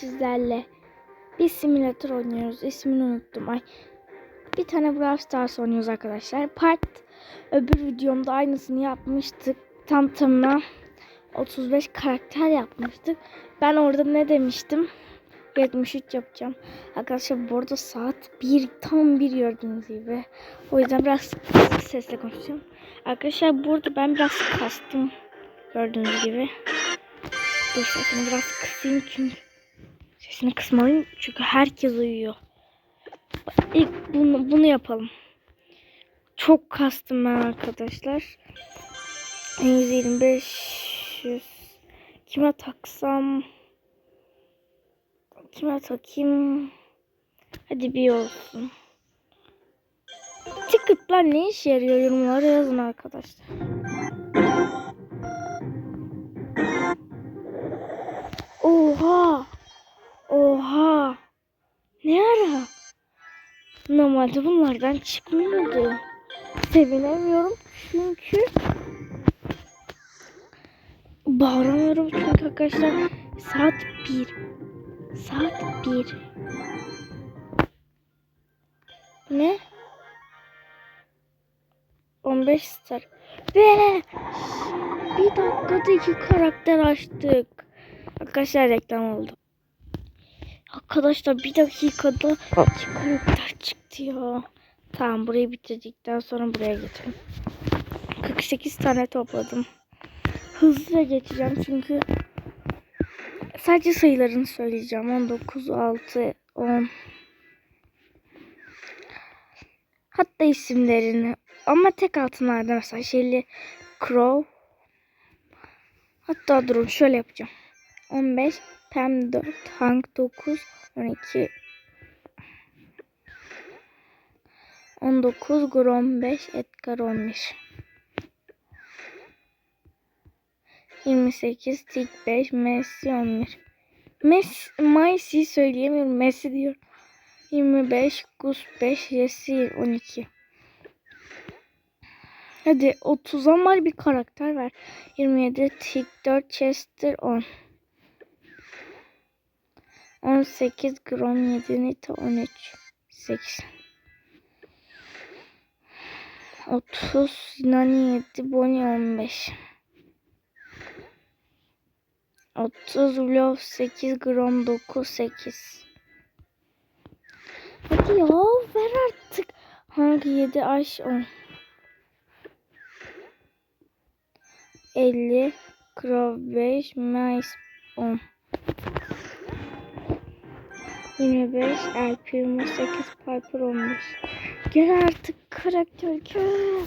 sizlerle bir simülatör oynuyoruz. İsmini unuttum. Ay. Bir tane Brawl Stars oynuyoruz arkadaşlar. Part öbür videomda aynısını yapmıştık. Tam tamına 35 karakter yapmıştık. Ben orada ne demiştim? 73 yapacağım. Arkadaşlar bu arada saat 1 tam 1 gördüğünüz gibi. O yüzden biraz kısık sesle konuşacağım. Arkadaşlar burada ben biraz kastım. Gördüğünüz gibi. Dur biraz kısayım çünkü sesini kısmalıyım çünkü herkes uyuyor. İlk bunu, bunu yapalım. Çok kastım ben arkadaşlar. 125 100 kime taksam kime takayım hadi bir olsun. Ticket'lar ne işe yarıyor yorumlara yazın arkadaşlar. Normalde bunlardan çıkmıyordu. Sevinemiyorum çünkü bağıramıyorum çünkü arkadaşlar saat 1. Saat 1. Ne? 15 star. Ve bir dakikada iki karakter açtık. Arkadaşlar reklam oldu. Arkadaşlar bir dakikada iki karakter çıktı ya. Tamam burayı bitirdikten sonra buraya geçelim. 48 tane topladım. Hızlıca geçeceğim çünkü sadece sayılarını söyleyeceğim. 19, 6, 10. Hatta isimlerini. Ama tek altınlarda mesela Shelly Crow. Hatta durun şöyle yapacağım. 15, Pam 4, Hank 9, 12, 19, Grom 5, Edgar 11. 28, Tik 5, Messi 11. Messi, Messi söyleyemiyorum. Messi diyor. 25, Gus 5, Jesse 12. Hadi 30'a var bir karakter ver. 27, Tik 4, Chester 10. 18, Grom 7, Nita 13. 8. 30, Nani 7, Bonnie 15. 30, Vlov 8, Grom 9, 8. Hadi ya ver artık. Hangi 7, Aş 10. 50, Crow 5, Mice 10. 25, El Primo 8, Piper 15. Gel artık karakter gel.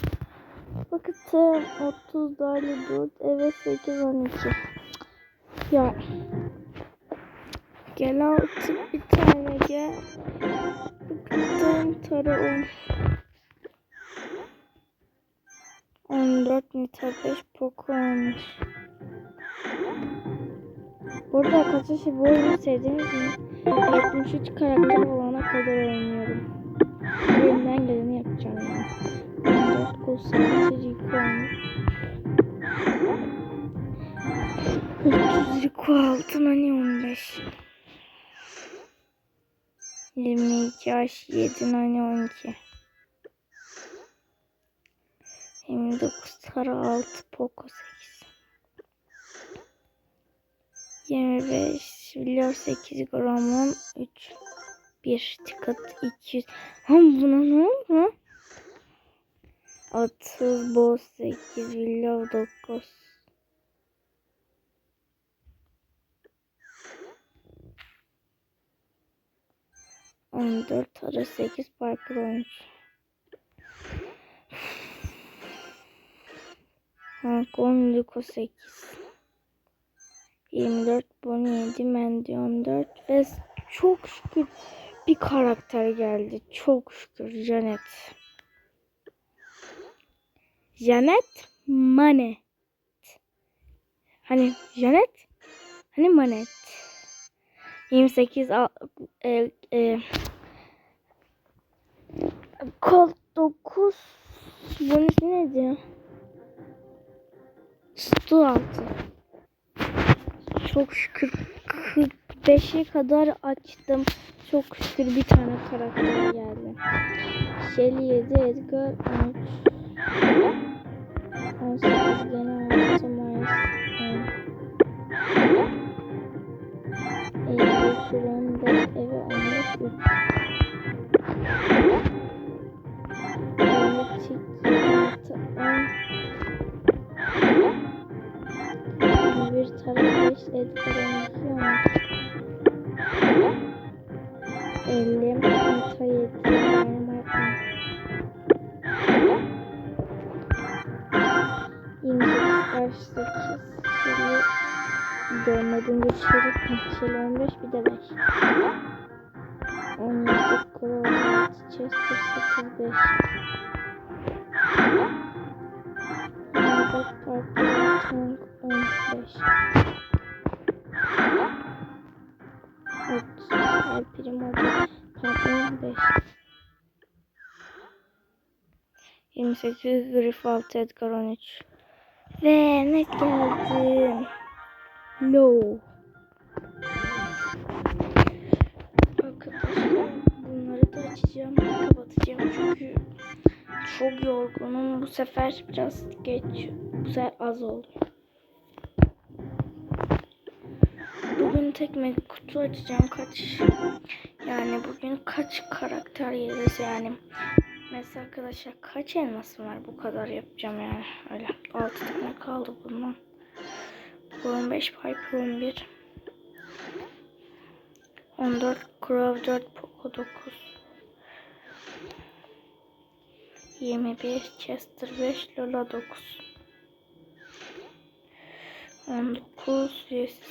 Bakıtım 30 Dali 4, evet 8, 12. Ya. Gel artık bir tane gel. Bakıtım Tara 10. 14 Nita 5 Poco 13. Burada arkadaşlar bu oyunu sevdiniz mi? 73 karakter olana kadar Rico 30 Rico altın hani 15. 22 yaş 7 hani 12. 29 Tara 6 Poco 8. 25 Vlog 8 gram 3 1 ticket 200 Ham buna ne oldu? 30 boz 8 Vlog 9 14 ara 8 Piper 13 Hank 10 Luko 8 24 Bonnie 7 Mandy 14 ve çok şükür bir karakter geldi. Çok şükür Janet. Janet Manet. Hani Janet? Hani Manet? 28 al- e, e, Colt 9 bunun ismi neydi? Stu 6 çok şükür 40 5'e kadar açtım. Çok şükür bir tane karakter geldi. Shelly 7, Edgar 13. Oysa gene altı Mayıs. Eylül Kur'an'da eve almış üç. Politik artı on. Bir taraf beş edilmiş. Bir Şeli 15 bir de 5 17 Crow 6 Chester 8 5 24 Parker Tank 15 30 El Primo Pardon 5 28 Griff 6 Edgar 13 Ve ne geldi? Low açacağım kapatacağım çünkü çok yorgunum. Bu sefer biraz geç bu sefer az oldu. Bugün tek mega kutu açacağım kaç yani bugün kaç karakter yeriz yani? Mesela arkadaşlar kaç elmasım var? Bu kadar yapacağım yani öyle 6 tane kaldı bundan. Bu 15 Piper 11 14 Crow 4 Poco 9 21 Chester 5 Lola 9 19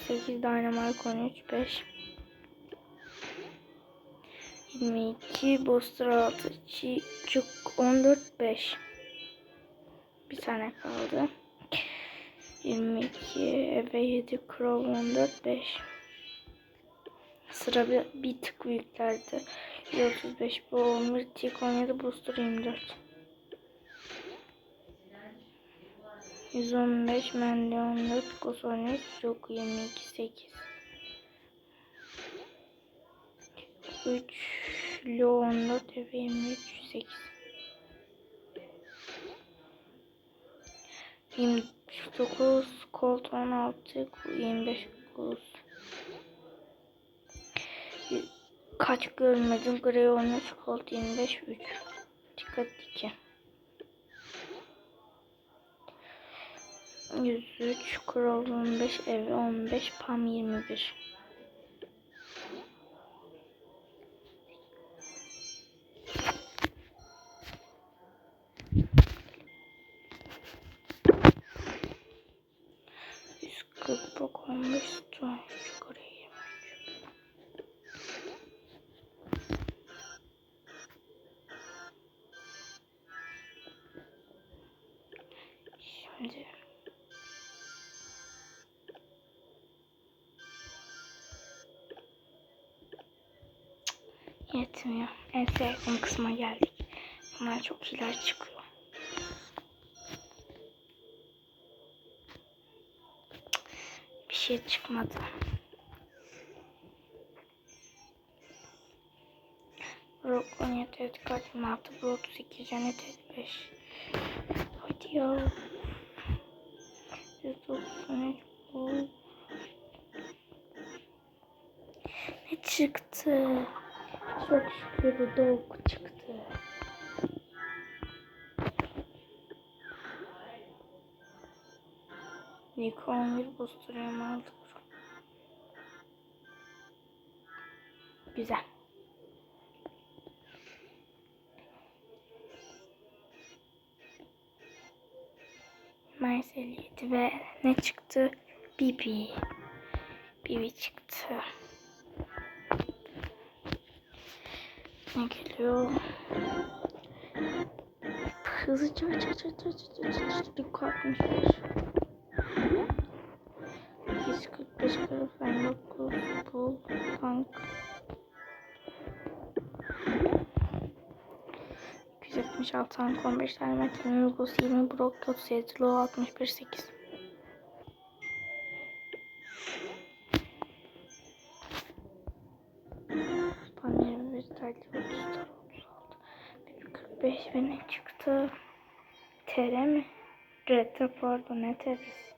8 Dynamite 13 5 22 Booster 6 Çuk 14 5 bir tane kaldı. 22 Eve 7 Crow 14 5 Sıra bir, bir tık büyüklerde 135 bu 11 Tik 17 Booster 24 115 Mende 14 Kos 13 Yok 22 8 3 Lo 14 Eve 23 8 29 Colt 16 25 Kos Kaç görmedim Grey 13 Colt 25 3 Dikkat 2 103 Crow 15 Ev 15 Pam 21 Yetmiyor. En sevdiğim kısma geldik. Bunlar çok iler çıkıyor. Bir şey çıkmadı. Rock 17 Edgar 26 Bro 32 Janet 55 Hadi ya 193 bu Ne çıktı? Çok şükür burada ok çıktı. Nikon bir booster'ımı aldık. Güzel. Merseliydi ve ne çıktı? Bibi. Bibi çıktı. Ne geliyor? Hızlıca aç aç aç aç aç aç aç aç kalkmış. 145 karafen 9 bul tank 276 tank 15 tane Nurgos 20 brok 37 low 61 8 Retro pardon ne TR'si?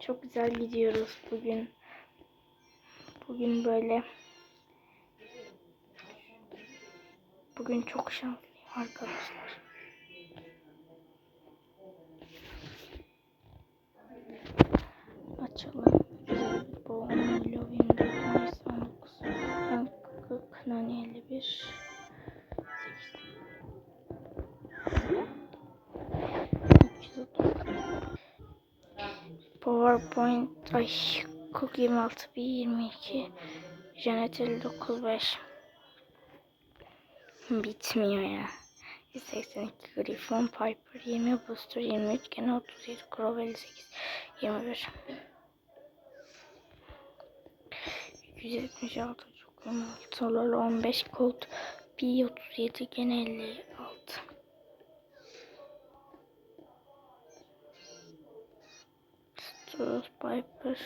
Çok güzel gidiyoruz bugün. Bugün böyle Bugün çok şanslıyım arkadaşlar. Açalım. Bu 10 milyon 24 Mayıs 19. Kanani 51. PowerPoint ay Cook 26 bir 22 Janet 59 5 Bitmiyor ya. 182 Griffon Piper 20 Booster 23 gene 37 Crow 58 21 276 çok önemli. Solar 15 Colt B 37 gene 56 Strauss Piper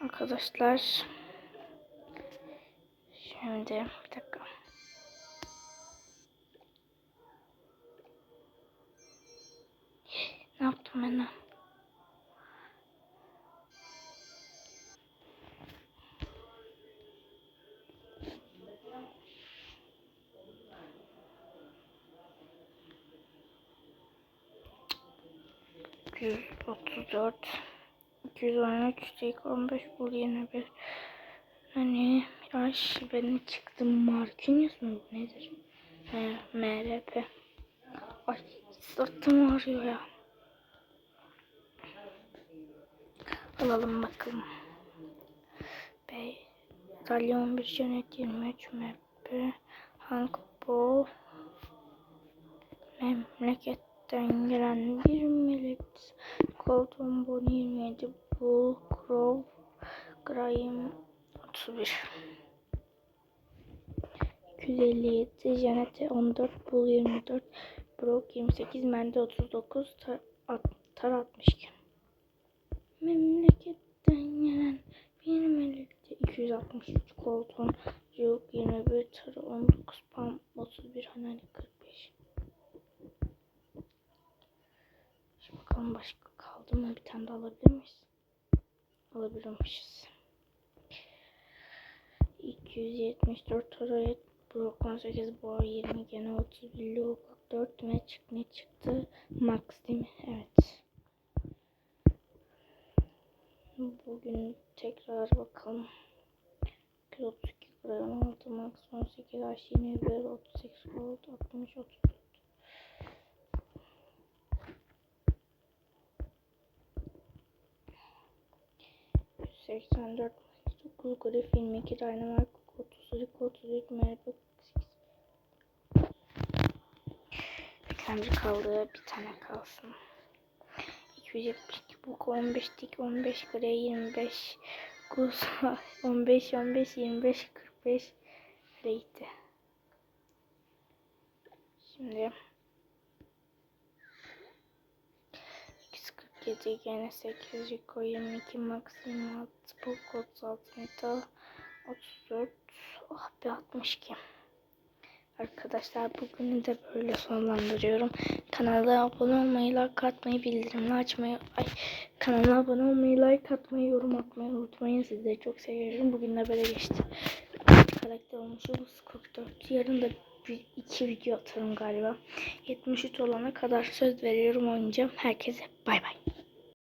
Arkadaşlar Şimdi bir dakika. Ne yaptım ben? Lan? Yüz otuz dört, iki yüz on üç, ilk on beş, bul yirmi bir. Hani Miraç benim çıktım Marquinhos mu bu nedir? He, MRP. Ay sırtım ağrıyor ya. Alalım bakalım. Bey. İtalya 11 Janet 23 MP. Hank Ball. Memleketten gelen bir millet. Colton Bon 27 Bull Crow. Graham 31. 257 Janet 14 Bull 24 Brock 28 Mende 39 Tar, at, tar 62 Memleketten gelen bir millette 263 Colton Yok 21 Tar 19 Pam 31 Hanani 45 Şimdi bakalım başka kaldı mı? Bir tane daha alabilir miyiz? Alabilirmişiz. 274 Torayet Brock 18 Boğa 20 gene 31 Lugak 4 Magic ne çıktı? Max değil mi? Evet. Bugün tekrar bakalım. 232 Brayon 16 Max 18 Aş 21 38 Gold 60 34 184 9 Griff 22 Dynamite 32 33 Merhaba 8 tane kaldı. Bir tane kalsın. 272 bu 15 tik 15 grey 25 Gus 15 15 25 45 Reydi. Şimdi 247 gene 8 Rico 22 Max 26 Poco 36 Nita 34 oh be 62 Arkadaşlar bugünü de böyle sonlandırıyorum. Kanala abone olmayı, like atmayı, bildirimleri açmayı, ay kanala abone olmayı, like atmayı, yorum atmayı unutmayın. Sizleri çok seviyorum. Bugün de böyle geçti. Karakter olmuşuz 44. Yarın da bir, iki video atarım galiba. 73 olana kadar söz veriyorum oynayacağım. Herkese bay bay.